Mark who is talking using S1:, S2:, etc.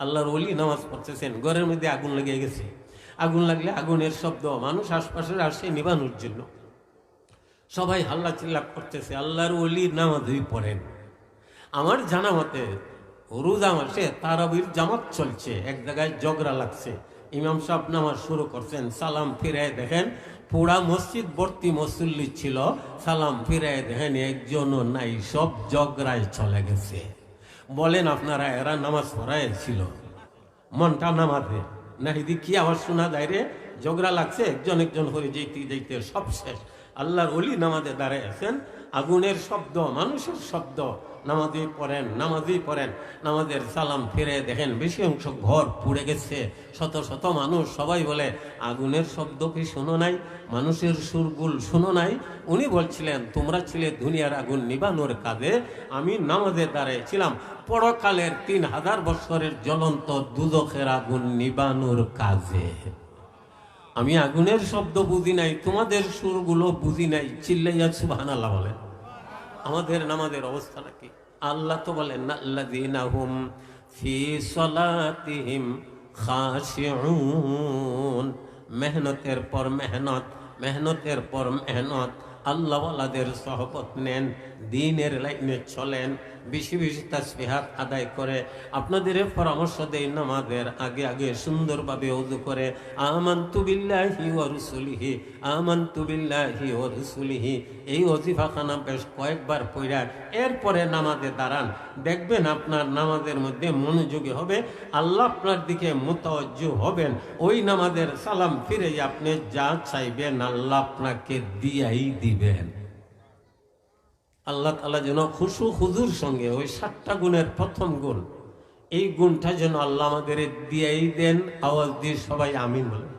S1: আল্লাহর ওলি নামাজ পড়তেছেন, ঘরের মধ্যে আগুন লেগে গেছে। আগুন লাগলে আগুনের শব্দ, মানুষ আশপাশে আসে নিবানোর জন্য। সবাই হাল্লা চিল্লা করতেছে, আল্লাহর ওলি নামাজই পড়েন। আমার জানা মতে, রোজা মাসে তারাবির জামাত চলছে, এক জায়গায় জগরা লাগছে। ইমাম সাহেব নামাজ শুরু করছেন, সালাম ফিরায় দেখেন, পুরা মসজিদ ভর্তি মুসল্লি ছিল, সালাম ফিরায় দেখেন, একজনও নাই, সব জগরায় চলে গেছে। বলেন আপনারা, এরা নামাজ পড়ায় ছিল। মনটা নামাজে। না হিদি কি আবার শোনা যায় রে? ঝগড়া লাগছে, একজন একজন হয়ে যেতে যেতে সব শেষ। আল্লাহর অলি নামাজে দাঁড়ায় আছেন, আগুনের শব্দ, মানুষের শব্দ নামাজই পড়েন নামাজই পড়েন, নামাজের সালাম ফিরে দেখেন, বেশি অংশ ঘর পুড়ে গেছে। শত শত মানুষ, সবাই বলে, আগুনের শব্দ কি শোনো নাই? মানুষের সুরগুল শোনো নাই? উনি বলছিলেন, তোমরা ছিলে দুনিয়ার আগুন নিবানোর কাজে, আমি নামাজে দাঁড়িয়েছিলাম পরকালের তিন হাজার বছরের জ্বলন্ত দুদকের আগুন নিবানোর কাজে। আমি আগুনের শব্দ বুঝি নাই, তোমাদের সুরগুলো বুঝি নাই, চিল্লাইয়া সুবহানাল্লাহ বলেন। আমাদের নামাজের অবস্থা নাকি? আল্লাহ তো বলেন, আল্লাযীনা হুম ফি সলাতিহিম খাশিউন। মেহনতের পর মেহনত, মেহনতের পর মেহনত আল্লাহওয়ালাদের সহবত নেন, দিনের লাইনে চলেন, বেশি বেশি তাসবিহাত আদায় করে। আপনাদের পরামর্শ দেয় নামাজের আগে আগে সুন্দরভাবে উজু করে। আমান্তু বিল্লাহি ওয়া রুসুলিহি, আমান্তু বিল্লাহি ওয়া রুসুলিহি। এই ওজিফাখানা বেশ কয়েকবার পড়া এরপরে নামাজে দাঁড়ান। দেখবেন আপনার নামাজের মধ্যে মনোযোগী হবে, আল্লাহ আপনার দিকে মুতাওয়াজ্জু হবেন। ওই নামাজের সালাম ফিরে আপনি যা চাইবেন আল্লাহ আপনাকে দিয়াই দিবেন। আল্লাহ তালা যেন খুশু হুজুর সঙ্গে ওই সাতটা গুণের প্রথম গুণ, এই গুণটা যেন আল্লাহ আমাদের দিয়েই দেন, আওয়াজ দিয়ে সবাই আমিন বলেন